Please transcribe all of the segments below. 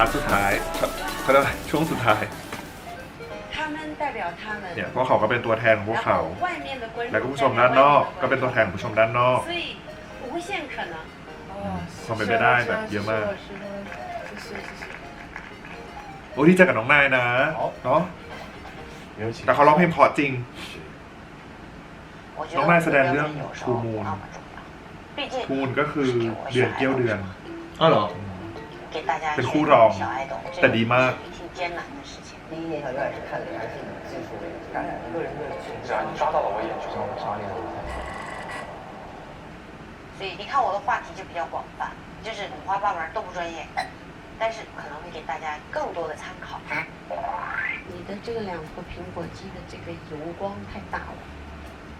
าร์ทสุดท้ายเขาเรียกว่าช่วงสุดท้าย 他们代表他们 เนี่ยพวกเขาก็เป็นตัวแทนของพวก 然 เขา 后外面的观众 แล้วก็ผู้ชม 代表 ด้านนอก 外面的 ก็เป็นตัวแทนของผู้ชมด้านนอก 所以无限可能。哦， ความเป็นไปได้แบบเยอะมาก 是的，是的，谢谢谢谢。 โอ้ยดีใจกับน้องนายนะเนาะ 有请 แต่เขาร้องเพลงเพราะจริง 我觉 น้อง 得 นาย 我 แสดงเรื่อง 有时 ทู 候 มูล 那么重要，毕竟 ทูนก็คือเดือนเกี้ยวเดือน อ้าวเหรอ 给大家一些小爱豆，这个是挺艰难的事情。第一年小院是看的还是技术的主，感染个人的只要你抓到了我眼球，我上链。所以你看我的话题就比较广泛，就是五花八门都不专业，但是可能会给大家更多的参考。你的这个两颗苹果肌的这个油光太大了，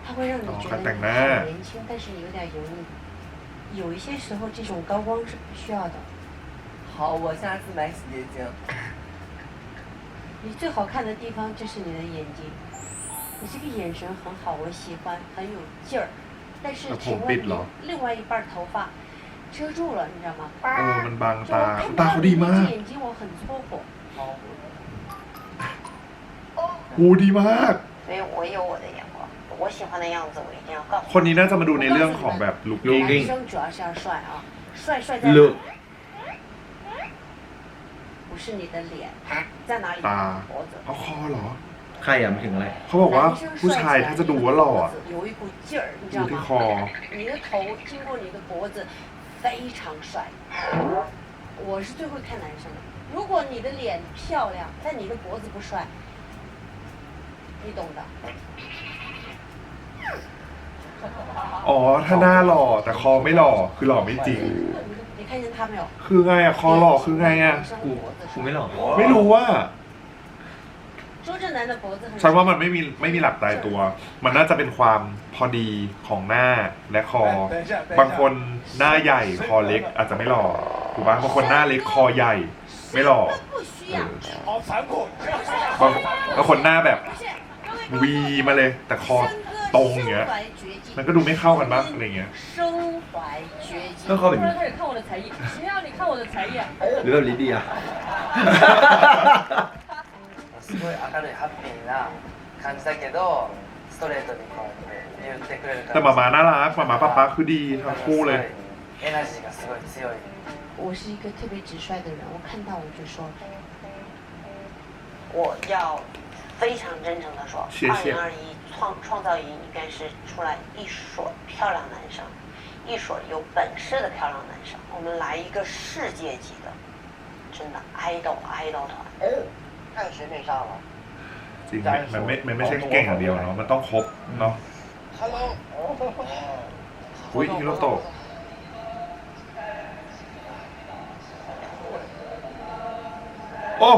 它会让你觉得你很年轻，但是有点油腻。有一些时候，这种高光是不需要的。好，我下次买洗洁精。你最好看的地方就是你的眼睛，你这个眼神很好，我喜欢，很有劲儿。但是那请问你ผมปิดเหรอ 另外一半头发遮住了，你知道吗？ เออมันบาง 就 ตา 我看 ตา 到 เขา 你 ดี 那 มาก 只眼睛，我很搓火。 โอ้ดีมาก 所以我有我的眼光，我喜欢的样子我一定要告诉 คนนี้น่าจะมาดูในเรื่องของแบบลุค ลุค กิ้ง 男生主要是要帅啊，帅帅在哪 ลุก 不 是你的脸，在哪里？ ตา 脖子。 เอาคอเหรอ ใครอ่ะมันถึงอะไร เขาบอกว่า 男生 ผู้ 帅 ชาย 起来 ถ้าจะดูว่าหล่ออะ 有一股劲儿，你知 ดู 道 ที่ 吗 ค？อ 你的头经过你的脖子，非常帅。我是最会看男生的。如果你的脸漂亮，但你的脖子不帅，你懂的。 อ๋อ ถ้าหน้าหล่อแต่คอไม่หล่อคือหล่อไม่จริง ครจะทำหรอคือไงอะคอหล่อคือไงอะกูกูไม่หลอกไม่รู้ว่าฉันว่ามันไม่มีไม่มีหลักตายตัว มันน่าจะเป็นความพอดีของหน้าและคอ บางคนหน้าใหญ่คอเล็กอาจจะไม่หล่อถูกปะบางคนหน้าเล็กคอใหญ่ ไม่หล่อบางคนหน้าแบบวีมาเลย แต่คอตรงเงี้ย มันก็ดูไม่เข้ากันมากอะไรเงี้ย 怀绝技 ต้อง。เข้าแบบ 突 นี้ 然开始看我的才艺，谁让你看我的才艺啊？ หรือแบบลิเดีย すごい明るいハッピーな感じだけど、ストレートにこうやって言ってくれるから。 แต่หมามาน่ารักหมามาป้าป๊าคือดีทั้งคู่เลย エナジーがすごい強い。我是一个特别直率的人，我看到我就说，我要非常真诚的说，谢谢二零二一创创造营应该是出来一所漂亮男生， 一所有本事的漂亮男生，我们来一个世界级的，真的爱豆爱豆团。看谁没上了。 จริงมันไม่มันไม่ใช่เก่งอย่างเดียวเนาะมันต้องครบเนาะ Hello。 อุ้ยฮิโรโตะโอ้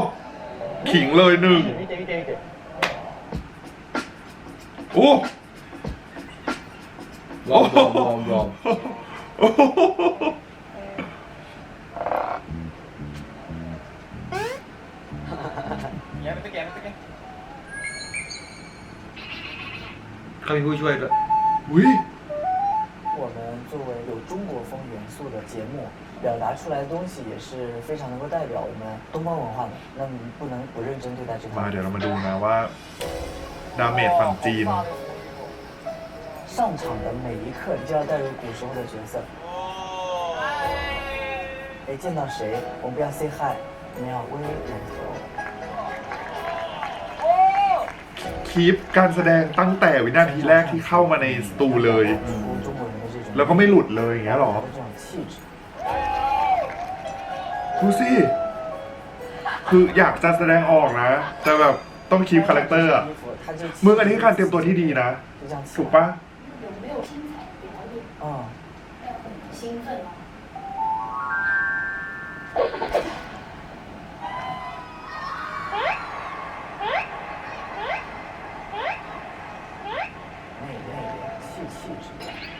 ขิงเลยหนึ่ง 見て見て見て。 โอ้ วอร์มวอร์มวอร์มวอร์ม โอ้โห やめとけやめとけ。 เขามีผู้ช่วยด้วย อุ้ย 我们作为有中国风元素的节目，表达出来的东西也是非常能够代表我们东方文化的。那么不能不认真对待这 มา 块 เดี๋ยวเรามาดูนะว่า ดาเมจฝั่งจีน 上场的每一刻，你就要带入古时候的角色。哎，见到谁，我们不要 say hi，我们要微微点头。 คีปการแสดงตั้งแต่วินาทีแรกที่เข้ามาในสตูเลย 出中国人的这种， แล้วก็ไม่หลุดเลยอย่างเงี้ยหรอ 这种气质。 ดูสิ คืออยากจะแสดงออกนะ แต่แบบต้องคีปคาแรคเตอร์อะ 衣服，他就 มึงอันนี้การเตรียมตัวที่ดีนะ 就这样起 ถูก 来 ปะ 嗯，兴奋吗？内内敛气气质。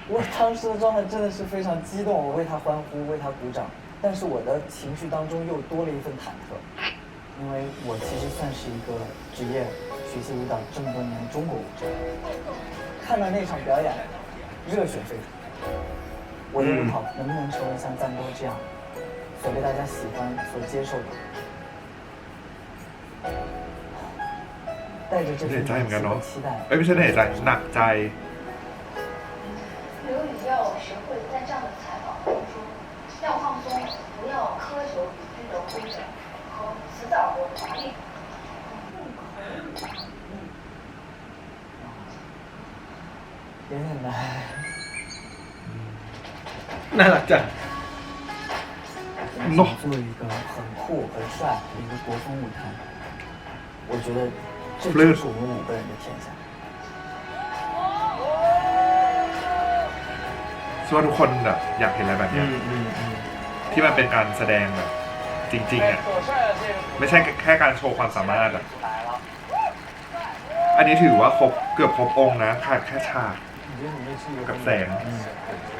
我当时的状态真的是非常激动，我为他欢呼，为他鼓掌，但是我的情绪当中又多了一份忐忑，因为我其实算是一个职业学习舞蹈这么多年的中国舞者，看到那场表演，热血沸腾。我的舞蹈能不能成为像赞多这样 所被大家喜欢、所接受的。带着这 เหนื่อย 份 ใจเหมือนกัน 满 เนาะ 心的期待， เอ้ยไม่ใช่เหนื่อยใจหนักใจ 刘宇要学会在这样的采访当中，要放松，不要苛求语句的规整和辞藻的华丽。有点难。 น่ารักจัง 喏做一个很酷、很帅的一个国风舞台，我觉得这就是我们五个人的天下。 เชื่อว่าทุกคนแบบอยากเห็นอะไรแบบ อื เนี้ย มอืมอืม ที่มันเป็นการแสดงแบบจริงๆอ่ะ 左帅的这个 ไม่ใช่แค่การโชว์ความสามารถอ่ะ 来了。 อันนี้ถือว่าครบเกือบครบองค์นะ ขาดแค่ฉาก 你觉得你们是有 กับแสง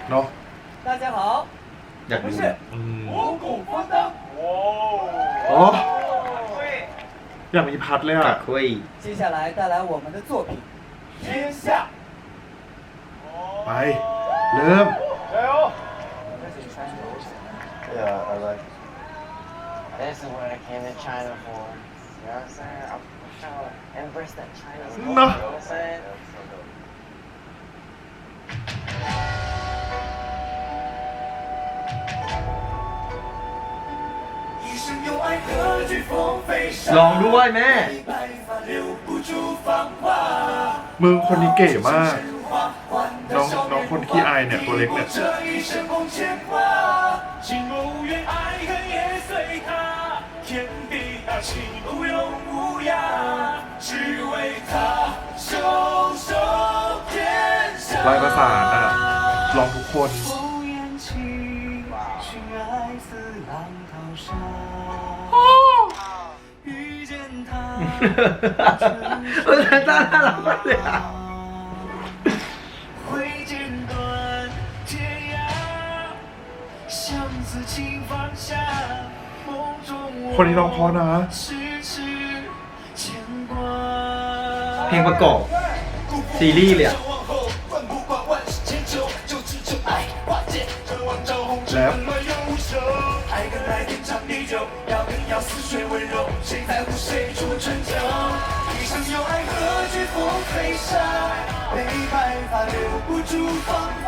เนาะ 大家好， อยาก 我 ดู 们是 อืม 五谷丰登。哇 อ๋อ 对， อยากมีพัดเลย กั อ่ะ กคุย 接下来带来我们的作品。天下。 ไป เริ่ม 加油！ Yeah, I like. This is what I came to China for. You know what I'm saying? I'm trying to embrace that China. culture, No. You know what I'm saying? ลองด้วยแม่มือคนนี้เก๋มาก น้องน้องคนขี้อายเนี่ย ตัวเล็กเนี่ย ลายประสานอะลองทุกคน เออน่าน่ารักมากเลยอ่ะ 挥剑断天涯，相思情放下，梦中 คนนี้ร้องเพราะนะ 痴痴牵挂。 เพลงประกอบ ซีรีส์เลยอะ แล้ว 爱跟来天长地久，要跟要似水温柔，谁在乎谁出春秋？一生 有爱何惧风飞沙？悲白发留不住芳华。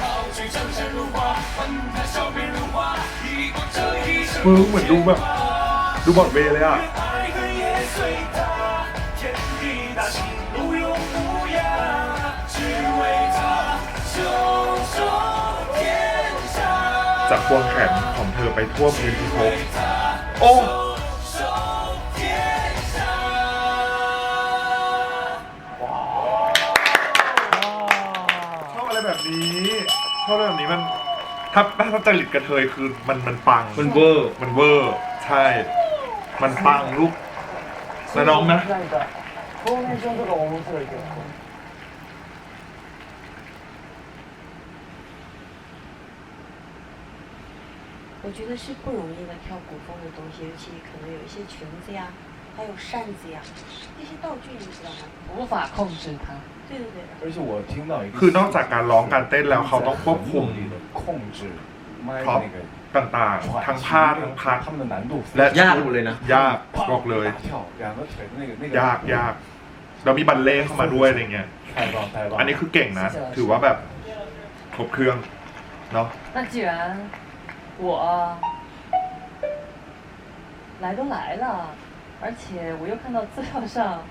好聚江山如画，换他笑面如花，一过这一生。 มึงเหมือนดูแบบ ดูบอดเวย์เลยอ่ะ 爱恨也随他，天地大气无忧无涯，只为他袖手天下。 จากควงแขนของเธอไปทั่วพื้นพิภพโอ้ 手 นี้ ชอบอะไรแบบนี้มัน ถ้าถ้าจริตกระเทยคือมันมันปัง มันเวอร์ มันเวอร์ ใช่ มันปังลูกแล้วน้องนะ 那个后面用这个红色的给我。我觉得是不容易的跳古风的东西，尤其可能有一些裙子呀， 还有扇子呀，那些道具你知道吗？无法控制它。对对对。而且我听到一个 คือนอกจากการร้องการเต้นแล้วเขาต้องควบคุม 力的控制麦 พร็อพ 那个 ต่างๆ ทั้งผ้าทั้งพัด 他们的难度 และ ยากหมดเลยนะ ยากบอกเลย 大跳两个腿的那个那个 ยากยากแล้วมีบัลเล่ต์เข้ามาด้วยอะไรเงี้ย 太棒太棒 อันนี้คือเก่งนะ ถือว่าแบบครบเครื่อง เนาะ 那既然我来都来了， 而且我又看到资料上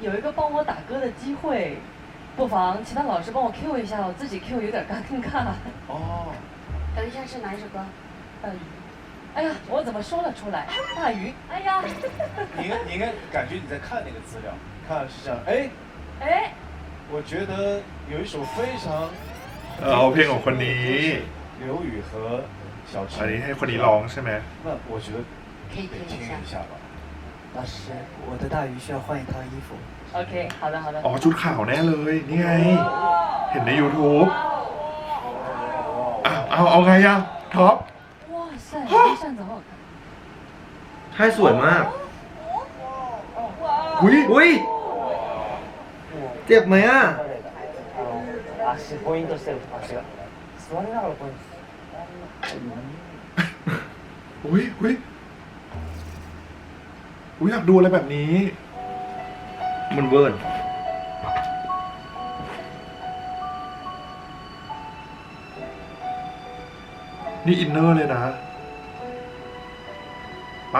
有一个帮我打歌的机会，不妨其他老师帮我 Q 一下，我自己 Q 有点尴尬。哦等一下是哪一首歌？大鱼，哎呀，我怎么说了出来？大鱼，哎呀，你应该你应该感觉你在看那个资料看是这样哎哎，我觉得有一首非常 เออเอาเพลงของคนนี้ 刘宇和小池 อันนี้ให้คนนี้ร้องใช่ไหม 那我觉得可以得听听一下。一下吧 老师，我的大鱼需要换一套衣服。 OK，好的好的 อ๋。อชุดขาวแน่เลย นี่ไง เห็นใน YouTube อ้าวเอาเอาไงอะท็อป 哇塞，这扇子好好看。 ใช่สวยมาก อุ้ย อุ้ย เจ็บไหมอ่ะ 足ポイントしてる足が。座りながらポイント。 อุ้ยอุ้ย อุ้ยอยากดูอะไรแบบนี้ มันเวิร์นนี่อินเนอร์เลยนะ ไป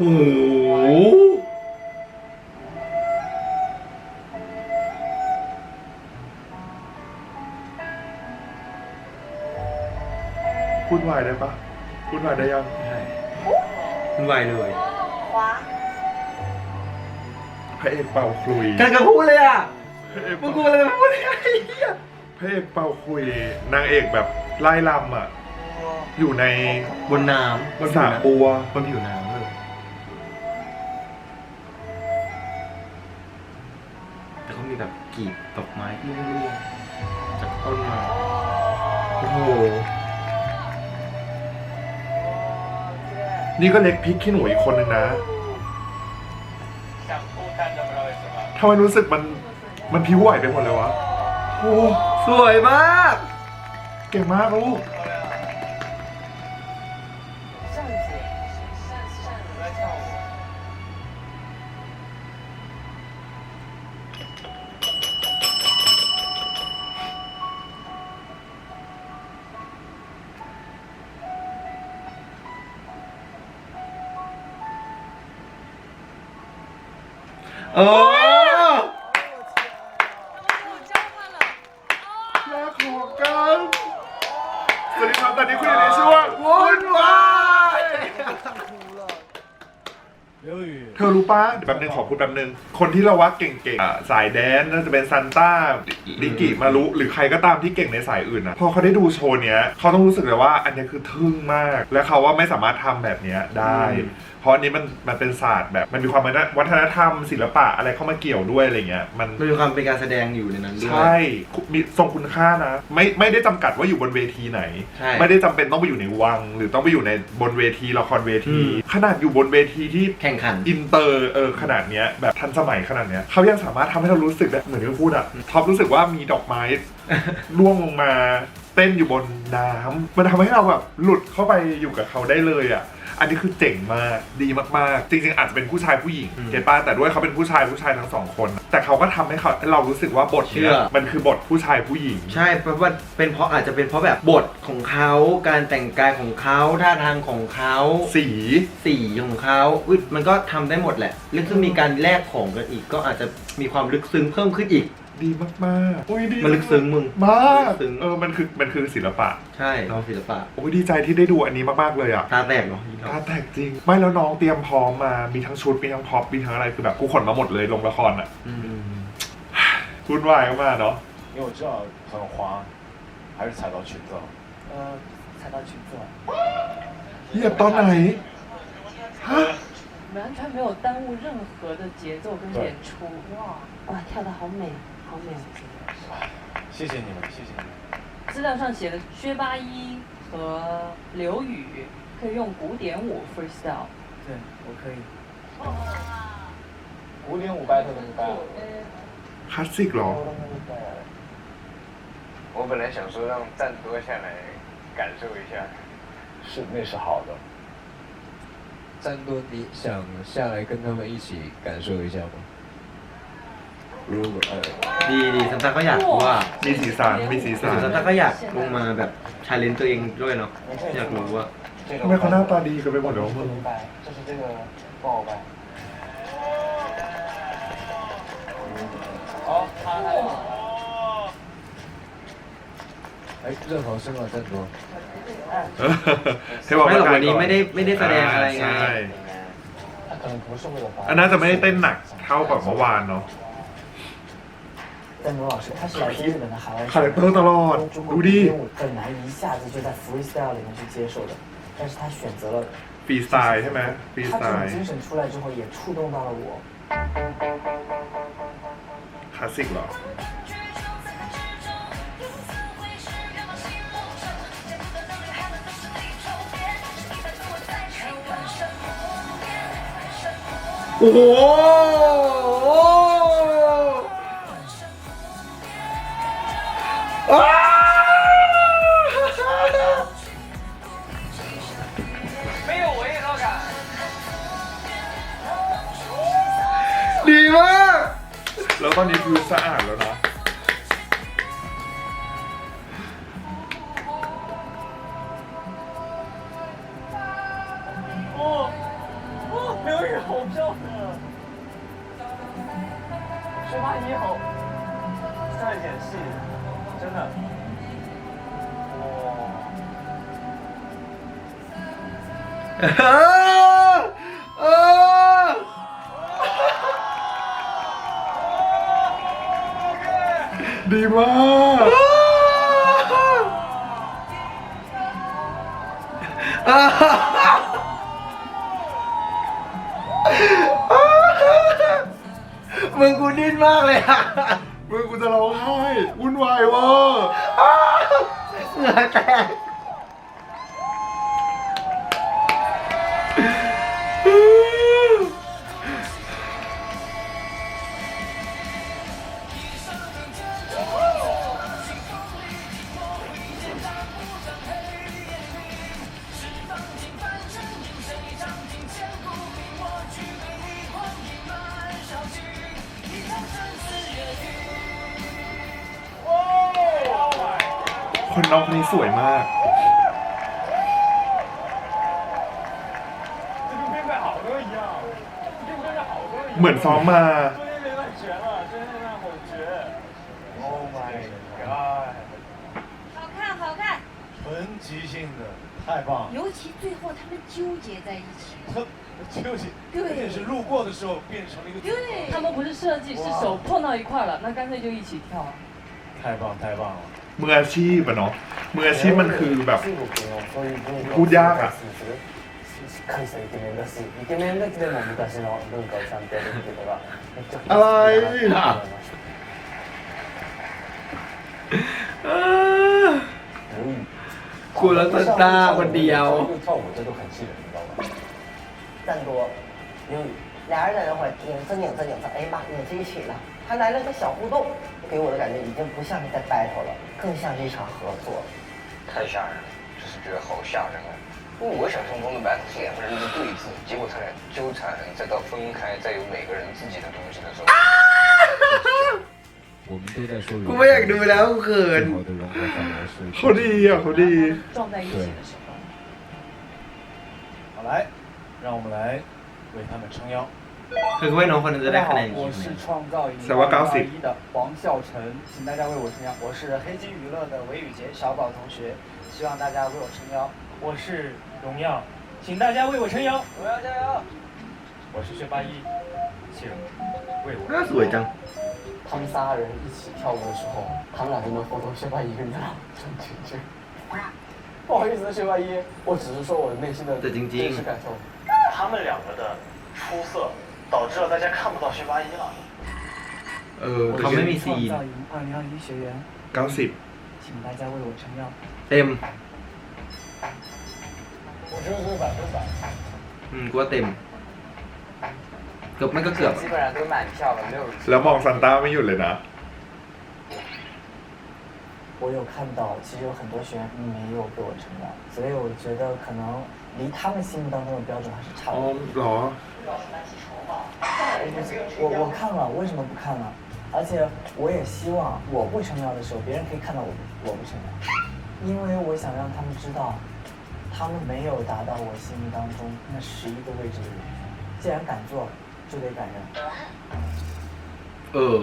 โอ้โหพูดวายได้ปะพูดวายได้ยังใช่มันไวเลย花พระเอกเป่าคลุยกำลังจะพูดเลยอะพระเอกมึงเป่ากูเลยพูดเลยไอ้เหี้ยพระเอกเป่าคลุย นางเอกแบบไล่ลำอะ อยู่ในบนน้ำบนสระผิวน้บัวำบนผิวน้ นี่ก็เล็กพริกขี้หนูอีกคนนึงนะทำไมรู้สึกมันมันผิวไหวไปหมดเลยวะ โอ้ สวยมาก เก่งมากลูก เออ แป๊บนึงขอพูดแป๊บนึง คนที่เราว่าเก่งๆอะสายแดนน่าจะเป็นซันต้าลิกิมารุหรือใครก็ตามที่เก่งในสายอื่นอะพอเขาได้ดูโชว์เนี้ยเขาต้องรู้สึกเลยว่าอันเนี้ยคือทึ่งมาก และเขาว่าไม่สามารถทำแบบเนี้ยได้ เพราะอันนี้มันมันเป็นศาสตร์แบบมันมีความวัฒนธรรม ศิลปะอะไรเข้ามาเกี่ยวด้วยอะไรเงี้ยมัน มันมีความเป็นการแสดงอยู่ในนั้นด้วย ใช่มีทรงคุณค่านะ ไม่ไม่ได้จำกัดว่าอยู่บนเวทีไหน ใช่ ไม่ได้จำเป็นต้องไปอยู่ในวัง หรือต้องไปอยู่ในบนเวทีละครเวทีอืมขนาดอยู่บนเวทีที่แข่งขัน อินเตอร์เออขนาดเนี้ยแบบทันสมัยขนาดเนี้ยเขายังสามารถทำให้เรารู้สึกได้เหมือนที่พูดอะท็อปรู้สึกว่ามีดอกไม้ ร่วงลงมาเต้นอยู่บนน้ำมันทำให้เราแบบหลุดเข้าไปอยู่กับเขาได้เลยอะ อันนี้คือเจ๋งมากดีมากๆ จริงๆอาจจะเป็นผู้ชายผู้หญิงอืมเก็ตป้าแต่ด้วยเขาเป็นผู้ชายผู้ชายทั้งสองคน แต่เขาก็ทำให้เขาเรารู้สึกว่าบทเชื่เนี้ยอมันคือบทผู้ชายผู้หญิง ใช่เพราะว่าเป็นเพราะอาจจะเป็นเพราะแบบบทของเขาการแต่งกายของเขาท่าทางของเขาสีสีของเขาอุ๊ยมันก็ทำได้หมดแหละแล้วคือมีการแลกของกันอีกก็อาจจะมีความลึกซึ้งเพิ่มขึ้นอีก ดีมากๆโอ้ยดี มันลึกซึ้งมึง มาก ลึกซึ้ง เออมันคือมันคือศิลปะ ใช่เราศิลปะ โอ้ยดีใจที่ได้ดูอันนี้มากๆเลยอะ ตาแตกเนาะ ตาแตกจริง ไม่แล้วน้องเตรียมพร้อมมา มีทั้งชุด มีทั้งพ็อป มีทั้งอะไร คือแบบกูขนมาหมดเลยลงละครอ่ะ อืม พูดวายมากๆเนาะ 因为我知道很滑，还是踩到裙子了。呃，踩到裙子了。 เหยียบตอนไหน ฮะ 完全没有耽误任何的节奏跟演出，哇！哇，跳的好美， 方谢。谢谢你们，谢谢你们。资料上写的薛八一和刘宇可以用古典舞 freestyle。对，我可以。古典舞 battle 怎么办？还是最高。我本来想说让赞多下来感受一下，是那是好的。赞多，你想下来跟他们一起感受一下吗？ รู้เออดีดีซันต้าก็อยากว่ามีสีสันมีสีสันซันต้าก็อยากลงมาแบบชาเลนจ์ตัวเองด้วยเนาะอยากรู้ว่าทำไมเขาหน้าตาดีกันไปหมดเลยวะมึงเรื่องของสมองจะรู้ไม่หรอกวันนี้ไม่ได้ไม่ได้แสดงอะไรไงอันนั้นจะไม่ได้เต้นหนักเท่ากับเมื่อวานเนาะ 邓伦老师，他是来自日本的海外选，中国很难一下子就在 freestyle 里面去接受的，但是他选择了。比赛，是吗。他这种精神出来之后，也触动到了我。Classic。哦。 ไม่อยู่ไอ้โลกอะดีมาก แล้วตอนนี้คือสะอาดแล้วนะ อ่าอ่าดีมากมึงกูดิ้นมากเลยอะมึงกูจะร้องไห้วุ่นวายเวอร์เหงื่อแตก นน้องคนนี้สวยมาก 这跟编排好歌一样，这跟编排好歌一样。 เหมือนซ้อมมา 昨天那段绝了，昨天那段好绝。Oh my god！好看好看，纯即兴的，太棒了。尤其最后他们纠结在一起。特纠结，对而且是路过的时候变成了一个组合。对，他们不是设计，是手碰到一块了，那干脆就一起跳。太棒太棒了！ มืออาชีพอะเนาะ มืออาชีพมันคือแบบ พูดยากอะ 関西イケメンだし、イケメンだけでも昔の文化をちゃんとやるっていうのがめっちゃ อะไร อ่า กูรักตาคนเดียว 跳舞这都很气人，你知道吗？赞多，因为俩人在那会儿拧着拧着拧着，哎呀妈，拧在一起了， 还来了个小互动，给我的感觉已经不像是在 battle 了，更像是一场合作。太吓人了，这是觉得好吓人啊！因为我想象中的 battle 是两个人的对峙，结果他俩纠缠，再到分开，再有每个人自己的东西的时候。我们都在说，我们两个都不能喝。好的，好的，好的。撞在一起的时候。好来，让我们来为他们撑腰。คือกูให้น้องคนนึงจะได้คะแนนอีก 我 ที 是 นึง 创造营小蛙高兴一的黄孝成，请大家为我撑腰。我是黑金娱乐的韦宇杰小宝同学，希望大家为我撑腰。我是荣耀，请大家为我撑腰。荣耀加油！我是学霸一，请为我 น่าสวยจัง 他们仨人一起跳舞的时候，他们俩真的活动学霸一个人在那转圈圈。不好意思，学霸一，我只是说我内心的对晶晶真实感受。他们两个的出色， 导致了大家看不到学霸一了。 เออ เขาไม่มีซีน 营二零二一学员， เก้าสิบ 请大家为我撑腰。 เต็ม 我觉得这个百分百。 อืมกูว่าเต็ม เกือบไม่ก็เกือบ 基本上都满票了，没有人。 แล้วมองซันต้าไม่หยุดเลยนะ 我有看到，其实有很多学员没有给我撑腰，所以我觉得可能离他们心目当中的标准还是差 อ๋อ 不多。 เหรอ 我我看了，为什么不看呢？而且我也希望我不撑腰的时候，别人可以看到我我不撑腰，因为我想让他们知道，他们没有达到我心目当中那十一个位置的人。既然敢做，就得敢认。 เออ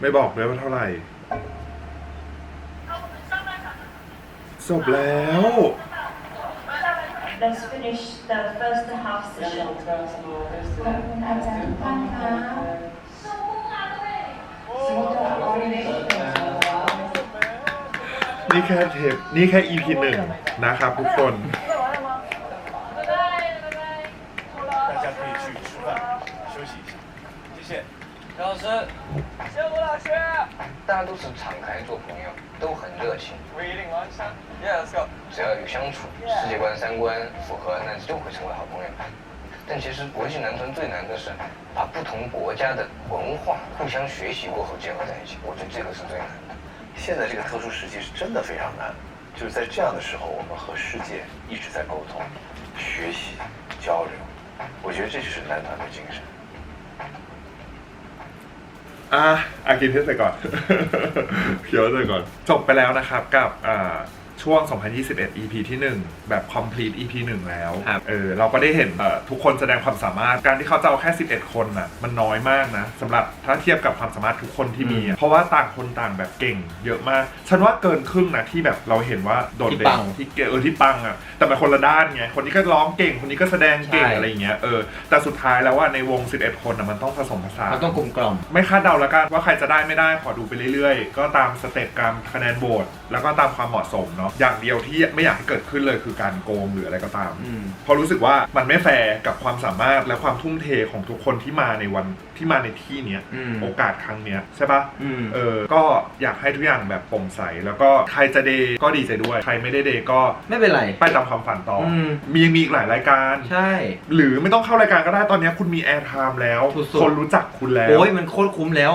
ไม่บอกเลยว่าเท่าไหร่ จบแล้ว Let's finish the first half session. ขอบคุณอาจารย์ทุกท่านนะคะสวัสดีค่ะ นี่แค่เทปนี่แค่ EP หนึ่งนะครับทุกคน 大家可以去吃饭，休息一下，谢谢。陈老师，谢谢吴老师。大家都是敞开做朋友，都很热情， We eating lunch now? Yeah, let's go. 只要有相处，世界观、三观符合，那就会成为好朋友。 但其实国际男团最难的是把不同国家的文化互相学习过后结合在一起，我觉得这个是最难的。现在这个特殊时期是真的非常难，就是在这样的时候，我们和世界一直在沟通、学习、交流。我觉得这就是男团的精神。 อ่ะอากินเทสเสร็จก่อน เคี้ยวเสร็จก่อน จบไปแล้วนะครับกับอ่า ช่วง 2021 EP ที่ 1 แบบ complete EP 1 แล้ว ครับเออ เราก็ได้เห็นเอ่อทุกคนแสดงความสามารถ การที่เขาจะเอาแค่ 11 คนน่ะ มันน้อยมากนะสำหรับถ้าเทียบกับความสามารถทุกคนที่มีอะเพราะว่าต่างคนต่างแบบเก่งเยอะมาก ฉันว่าเกินครึ่งนะที่แบบเราเห็นว่าโดดที่เด่ปันง ที่เก่งเออที่ปังอะ แต่มันคนละด้านไง คนนี้ก็ร้องเก่ง คนนี้ก็แสดงเก่งใช่ อะไรอย่างเงี้ย เออ แต่สุดท้ายแล้วว่าในวง 11 คนน่ะมันต้องผสมผสาน มันต้องกลมกล่อม ไม่คาดเดาแล้วกันว่าใครจะได้ไม่ได้ขอดูไปเรื่อยๆ ก็ตามสเต็ปการคะแนนโหวตแล้วก็ตามความเหมาะสมเนาะอย่างเดียวที่ไม่อยากให้เกิดขึ้นเลยคือการโกงหรืออะไรก็ตาม อืม เพราะรู้สึกว่ามันไม่แฟร์กับความสามารถและความทุ่มเทของทุกคนที่มาในวันที่มาในที่เนี้ยอืม โอกาสครั้งเนี้ยใช่ปะ อืม เออ ก็อยากให้ทุกอย่างแบบโปร่งใส แล้วก็ใครจะเดย์ก็ดีใจด้วย ใครไม่ได้เดย์ก็ไม่เป็นไร ไปตามความฝันต่ออม มียังมีอีกหลายรายการ ใช่ หรือไม่ต้องเข้ารายการก็ได้ตอนนี้คุณมีแอร์ไทม์แล้ว สุดๆ คนรู้จักคุณแล้วโอ้ยมันโคตรคุ้มแล้ว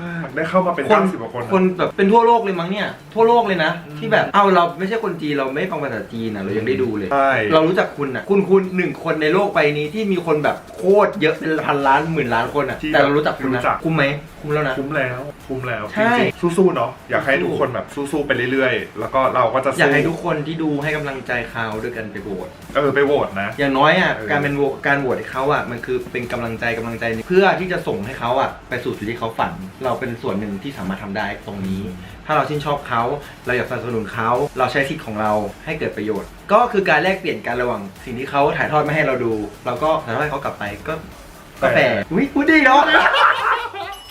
มากได้เข้ามาเป็นคน90กว่าคนนะ คนแบบเป็นทั่วโลกเลยมั้งเนี่ย ทั่วโลกเลยนะอืมที่แบบเอ้าเราไม่ใช่คนจีนเราไม่ฟังภาษาจีนอะเรายังได้ดูเลย ใช่ เรารู้จักคุณอะ คุณคุณหนึ่งคนในโลกใบนี้ที่มีคนแบบโคตรเยอะเป็นพันล้านหมื่นล้านคนอะ ที่แต่เรารู้จักคุณรู้นะจัก คุ้มไหมคุ้มแล้วนะ คุ้มแล้วคุ้มแล้วใช่จริงๆสู้ๆเนาะอยากให้ทุกคนแบบสู้ๆไปเรื่อยๆ แล้วก็เราก็จะอยากสู้ให้ทุกคนที่ดูให้กำลังใจเขาด้วยกันไปโหวตเออไปโหวตนะ อย่างน้อยอะเออ การเป็นโหวตการโหวตให้เขาอะมันคือเป็นกำลังใจกำลังใจหนึ่งเพื่อที่จะส่งให้เขาอะไปสู่สิ่งที่เขาฝัน เราเป็นส่วนหนึ่งที่สามารถทำได้ตรงนี้ ถ้าเราชื่นชอบเขาเราอยากสนับสนุนเขาเราใช้สิทธิ์ของเราให้เกิดประโยชน์ ก็คือการแลกเปลี่ยนกันระหว่างสิ่งที่เขาถ่ายทอดมาให้เราดู เราก็ถ่ายทอดให้เขากลับไปก็ก็แฟร์อุ้ยพูดดีเนาะ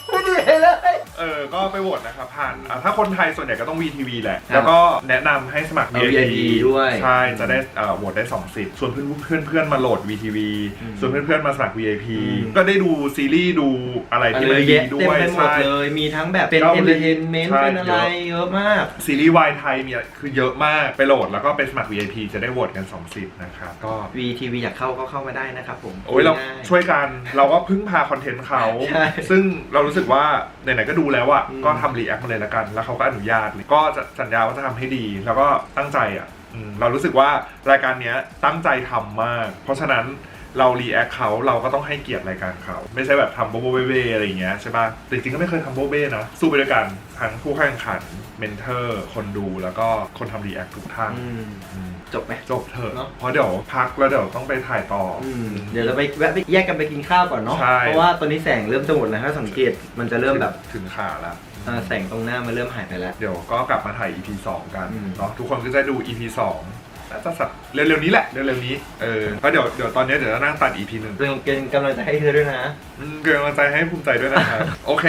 พูดดีเลย เออ ก็ไปโหวตนะครับผ่านอะถ้าคนไทยส่วนใหญ่ก็ต้อง VTV แหละ ครับแล้วก็แนะนำให้สมัคร เอา VIP ด้วยใช่ จะได้เอ่อโหวตได้2สิทธิ์ส่วนเพื่อนเพื่อนเพื่อนๆมาโหลด VTV อืมส่วนเพื่อนเพื่อนๆมาสมัคร VIP อืม ก็ได้ดูซีรีส์ดูอะไรอะไรที่มันเยดีอะด้เต็มวยไปหมดใช่ เลย มีทั้งแบบเป็นเกาหลีเอนเตอร์เทนเมนต์ ใช่ เป็นอะไรเยอะเยอะมาก ซีรีส์วายไทยมีคือเยอะมากไปโหลดแล้วก็ไปสมัคร VIP จะได้โหวตกัน2สิทธิ์นะครับก็ VTV อยากเข้าก็เข้ามาได้นะครับผมโอ้ยเราง่ายช่วยกันเราก็พึ่งพาคอนเทนต์เขา ใช่ ซึ่งเรารู้สึกว่าไหนๆก็ดูแล้วอะอืมก็ทำรีแอคมาเลยละกัน แล้วเขาก็อนุญาตเลยก็จะสัญญาว่าจะทำให้ดี แล้วก็ตั้งใจอะอืมเรารู้สึกว่ารายการเนี้ยตั้งใจทำมาก เพราะฉะนั้นเรารีแอคเขาเราก็ต้องให้เกียรติรายการเขาไม่ใช่แบบทำโบโบเบ้เบ้อะไรอย่างเงี้ยใช่ป่ะแต่จริงๆก็ไม่เคยทำโบโบเบ้นะสู้ไปด้วยกันทั้งผู้แข่งขันเมนเทอร์ คนดูแล้วก็คนทำรีแอคทุกท่านอืม อืม จบไหม จบเถอะเนอะ เพราะเดี๋ยวพักแล้วเดี๋ยวต้องไปถ่ายต่ออ อืมเดี๋ยวเราไปแวะไปแยกกันไปกินข้าวก่อนเนาะ ใช่ เพราะว่าตอนนี้แสงเริ่มจะหมดแล้วถ้าสังเกตมันจะเริ่มแบบถึงขาแล้ว อ่าแสงตรงหน้ามันเริ่มหายไปแล้ว เดี๋ยวก็กลับมาถ่าย EP 2 กันอืม เนาะทุกคนก็จะดู EP 2น่าจะสักเร็วๆนี้แหละ เร็วๆนี้เออก็เดี๋ยวเดี๋ยวตอนนี้เดี๋ยวจะนั่งตัด EP หนึ่งเป็นกำลังใจให้เธอด้วยนะ อืมเป็นกำลังใจให้ภูมิใจด้วยนะครับ โอเค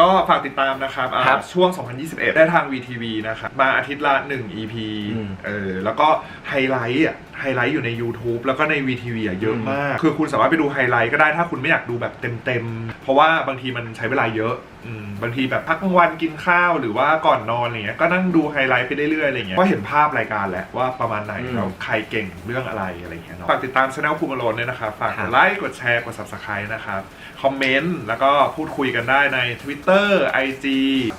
ก็ฝากติดตามนะครับอ่าครับช่วง 2021 ได้ทาง VTV นะครับมาอาทิตย์ละ 1 EP อืม เออแล้วก็ไฮไลท์อะไฮไลท์อยู่ใน YouTube แล้วก็ใน VTV อะเยอะอืมมาก คือคุณสามารถไปดูไฮไลท์ก็ได้ถ้าคุณไม่อยากดูแบบเต็มๆ เพราะว่าบางทีมันใช้เวลาเยอะอืมบางทีแบบพักกลางวันกินข้าวหรือว่าก่อนนอนอะไรเงี้ยก็นั่งดูไฮไลท์ไปเรื่อยๆอะไรเงี้ยก็เห็นภาพรายการแหละว่าประมาณไหนอืมเราใครเก่งเรื่องอะไรอะไรเงี้ยเนาะฝากติดตามช anel ภูมิอโลนด้วยนะครับฝากครักบดไลค์กดแชร์กด subscribe นะครับคอมเมนต์แล้วก็พูดคุยกันได้ใน Twitter IG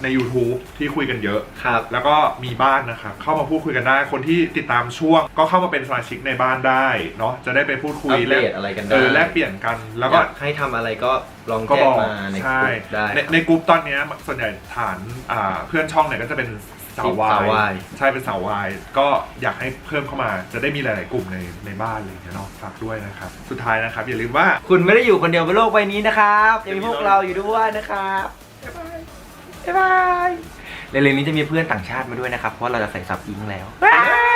ใน YouTube ที่คุยกันเยอะ ครับ แล้วก็มีบ้านนะครับเข้ามาพูดคุยกันได้คนที่ติดตามช่วง ก็เข้ามาเป็นสมาชิกในบ้านได้เนาะจะได้ไปพูดคุยอัปเดตอะไรกันได้เออแลกเปลี่ยนกัน แล้วก็อยาให้ทำอะไรก็ลองก็แจ้บงอกมาในกใช่ลุ่มได้ในในกลุ่มตอนเนี้ยส่วนใหญ่ฐานอ่าเพื่อนช่องเนี่ยก็จะเป็นสาววาสาวยวายใช่เป็นสาววายก็อยากให้เพิ่มเข้ามาจะได้มีหลาย ๆ กลุ่มในในบ้านอะไรอย่างเลยเนาะฝากด้วยนะครับสุดท้ายนะครับอย่าลืมว่า คุณไม่ได้อยู่คนเดียวบนโลกใบนี้นะครับยังมีพวกเราอยู่ด้วยนะครับบ๊ายบายบ๊ายบายเร็วๆนี้จะมีเพื่อนต่างชาติมาด้วยนะครับ เพราะเราจะใส่ซับอิงแล้วบ๊าย